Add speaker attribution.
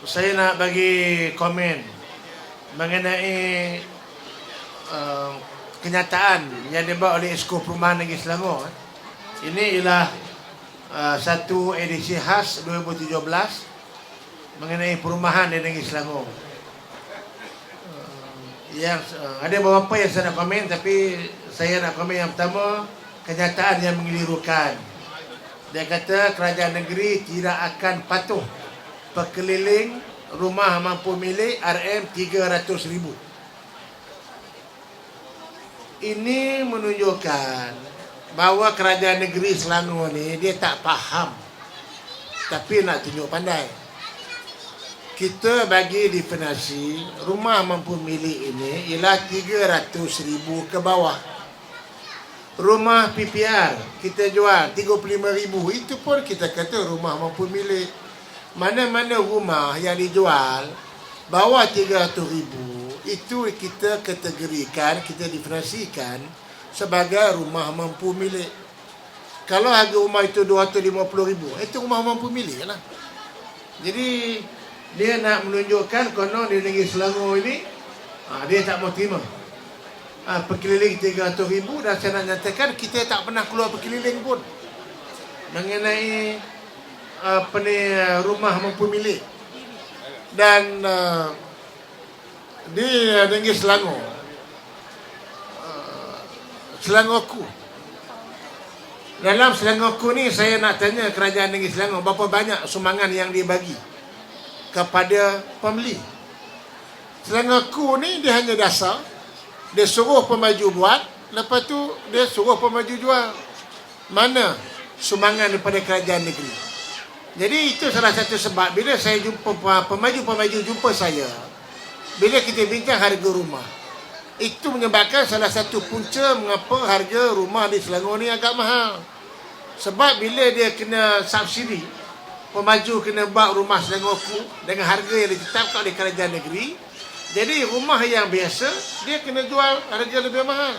Speaker 1: saya nak bagi komen mengenai uh, kenyataan yang dibuat oleh Esko Perumahan Negeri Selangor. Ini ialah uh, satu edisi khas 2017 mengenai perumahan di Negeri Selangor. Uh, yang uh, ada beberapa yang saya nak komen tapi saya nak komen yang pertama kenyataan yang mengelirukan. Dia kata kerajaan negeri tidak akan patuh perkeliling rumah mampu milik RM 300 ribu. Ini menunjukkan bahawa kerajaan negeri Selangor ni dia tak faham tapi nak tunjuk pandai. Kita bagi definisi rumah mampu milik ini ialah 300 ribu ke bawah. Rumah PPR kita jual 35 ribu itu pun kita kata rumah mampu milik. Mana-mana rumah yang dijual bawah 300 ribu itu kita kategorikan, kita definisikan sebagai rumah mampu milik. Kalau harga rumah itu 250 ribu, itu rumah mampu milik lah. Jadi dia nak menunjukkan konon di negeri Selangor ini ha, dia tak mau terima. Ha, perkeliling 300 ribu dan saya nak nyatakan kita tak pernah keluar perkeliling pun mengenai apa ni rumah mampu milik dan uh, di uh, negeri Selangor uh, Selangorku. Dalam Selangorku ni saya nak tanya kerajaan negeri Selangor berapa banyak sumbangan yang dibagi kepada pembeli? Selangorku ni dia hanya dasar dia suruh pemaju buat lepas tu dia suruh pemaju jual. Mana sumbangan daripada kerajaan negeri jadi itu salah satu sebab bila saya jumpa pemaju-pemaju jumpa saya bila kita bincang harga rumah itu menyebabkan salah satu punca mengapa harga rumah di Selangor ni agak mahal. Sebab bila dia kena subsidi pemaju kena buat rumah Selangorku dengan harga yang ditetapkan oleh kerajaan negeri jadi rumah yang biasa dia kena jual harga lebih mahal